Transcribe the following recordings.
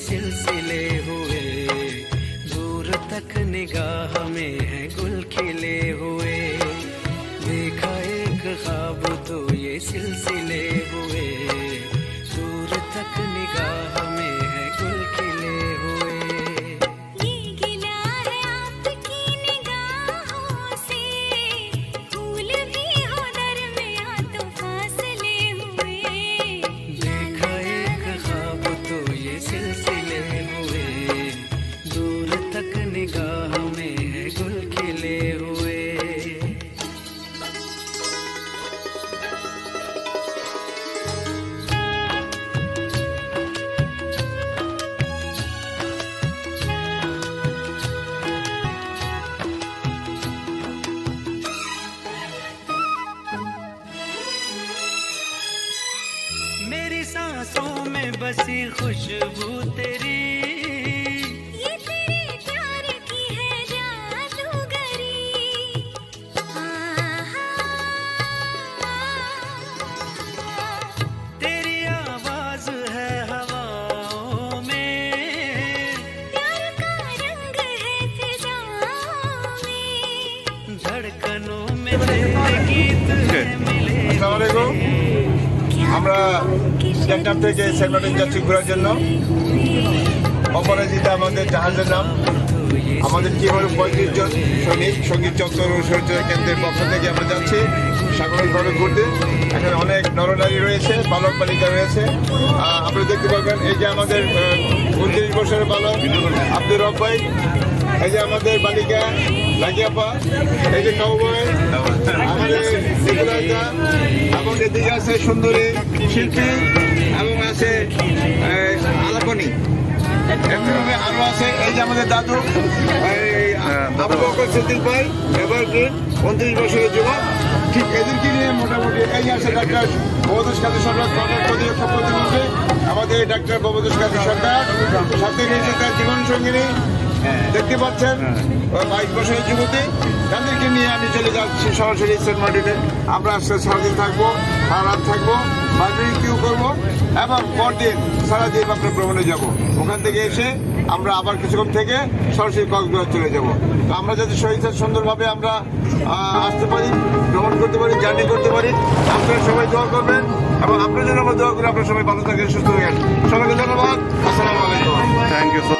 सिलसिले हुए। दूर तक निगाह में है गुल खिले हुए। देखा एक ख्वाब तो ये सिलसिले हुए। सांसों में बसी खुशबू तेरी। আমরা চ্যাটনাম থেকে সেন্ট যাচ্ছি ঘোরার জন্য। অপরাজিতা আমাদের জাহাজের নাম। আমাদের কি হলো পঁয়ত্রিশ জন সৈনিক সংগীত চত্বর ও কেন্দ্রের পক্ষ থেকে আমরা যাচ্ছি সাগরের ঘরে ঘুরতে। এখানে অনেক নরনারী রয়েছে বালক বালিকা রয়েছে। আহ, আপনারা দেখতে পাবেন এই যে আমাদের উনত্রিশ বছরের বালক আব্দুর রব্বাই এই যে আমাদের বালিকা লাগিয়াপা এই যে কাউবয় আমাদের এবং এদিকে আছে সুন্দরী শিল্পী এবং আছে আলাপনী। এমনিভাবে আরও আছে এই যে আমাদের দাদু এই আবু বকর সিদ্দিক ভাই এভারগ্রিন উনত্রিশ বছরের যুবক। ঠিক এদেরকে নিয়ে মোটামুটি এই আছে ডাক্তার ববদুস কাদের সরকার কর্মের প্রতিরক্ষা প্রতিমন্ত্রী আমাদের ডাক্তার ববদুস কাদের সরকার সাথে নিয়েছে তার জীবন সঙ্গিনী দেখতে পাচ্ছেন? বাইশ বছরের যুবতী। তাদেরকে নিয়ে আমি চলে যাচ্ছি সরাসরি সেন্ট মার্টিনে আমরা আজকে সারাদিন থাকব সারা রাত থাকব বার্বিকিউ করব এবং পরদিন সারাদিন আমরা ভ্রমণে যাব। ওখান থেকে এসে আমরা আবার কিছুক্ষণ থেকে সরাসরি কক্সবাজার চলে যাব। তো আমরা যাতে শহীদ সুন্দরভাবে আমরা আসতে পারি ভ্রমণ করতে পারি জার্নি করতে পারি আপনারা সবাই দোয়া করবেন এবং আপনার জন্য আমরা দোয়া করি আপনারা সবাই ভালো থাকেন সুস্থ থাকেন। সবাইকে ধন্যবাদ। আসসালামু আলাইকুম। Thank you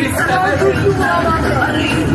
It's not